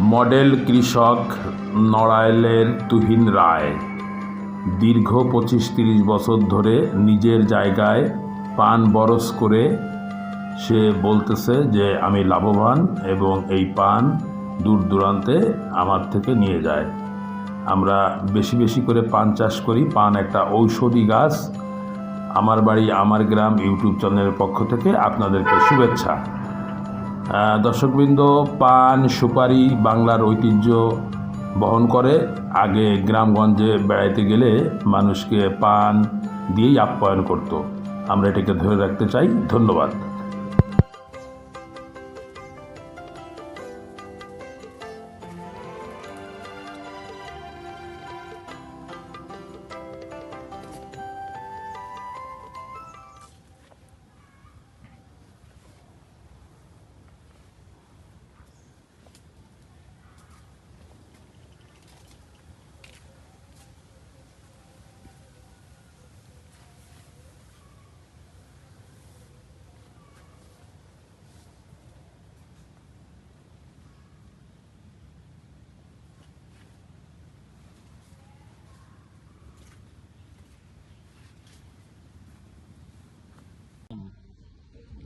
Model কৃষক নড়াইলের তুহিন রায়। দীর্ঘ পঁচিশ তিরিশ বছর ধরে নিজের জায়গায় পান বরস করে সে বলতেছে যে, আমি লাভবান এবং এই পান দূর দূরান্তে আমার থেকে নিয়ে যায়। আমরা বেশি বেশি করে পান চাষ করি। পান একটা ঔষধি গাছ। আমার বাড়ি, আমার গ্রাম ইউটিউব চ্যানেলের পক্ষ থেকে আপনাদেরকে শুভেচ্ছা। দর্শকবৃন্দ, পান সুপারি বাংলার ঐতিহ্য বহন করে আগে গ্রামগঞ্জে বেড়াইতে গেলে মানুষকে পান দিয়েই আপ্যায়ন করত। আমরা এটাকে ধরে রাখতে চাই। ধন্যবাদ।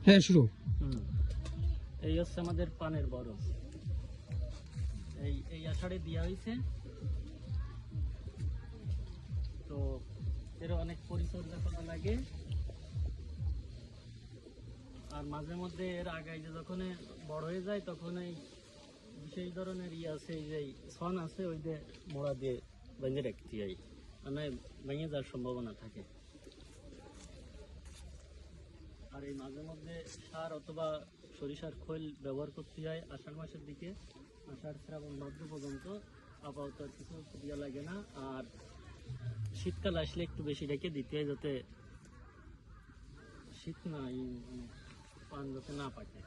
হ্যাঁ শুরু। এই হচ্ছে আমাদের পানের বরফ। এই এই আষাঢ়ে দেওয়া হয়েছে তো এর অনেক পরিচর্যা করা লাগে। আর মাঝে মধ্যে এর আগায় যে যখন বড় হয়ে যায়, তখন এই বিশেষ ধরনের ই আছে, এই যে সন আছে, ওই যে মোড়া দিয়ে বেঁধে রাখতে হয়। মানে ভেঙে যাওয়ার সম্ভাবনা থাকে। আর এই মাঝে মধ্যে সার অথবা সরিষার খৈল ব্যবহার করতে হয় আষাঢ় মাসের দিকে। আষাঢ়, শ্রাবণ, ভাদ্র পর্যন্ত আপাতত আর কিছু দেওয়া লাগে না। আর শীতকাল আসলে একটু বেশি ডেকে দিতে হয় যাতে শীত না পান যাতে না পাকে।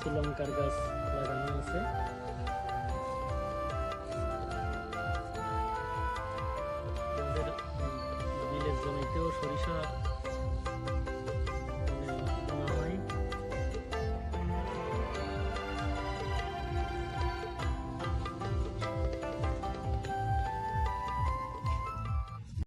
কিছু লঙ্কার গাছ লাগানো আছে। সরিষা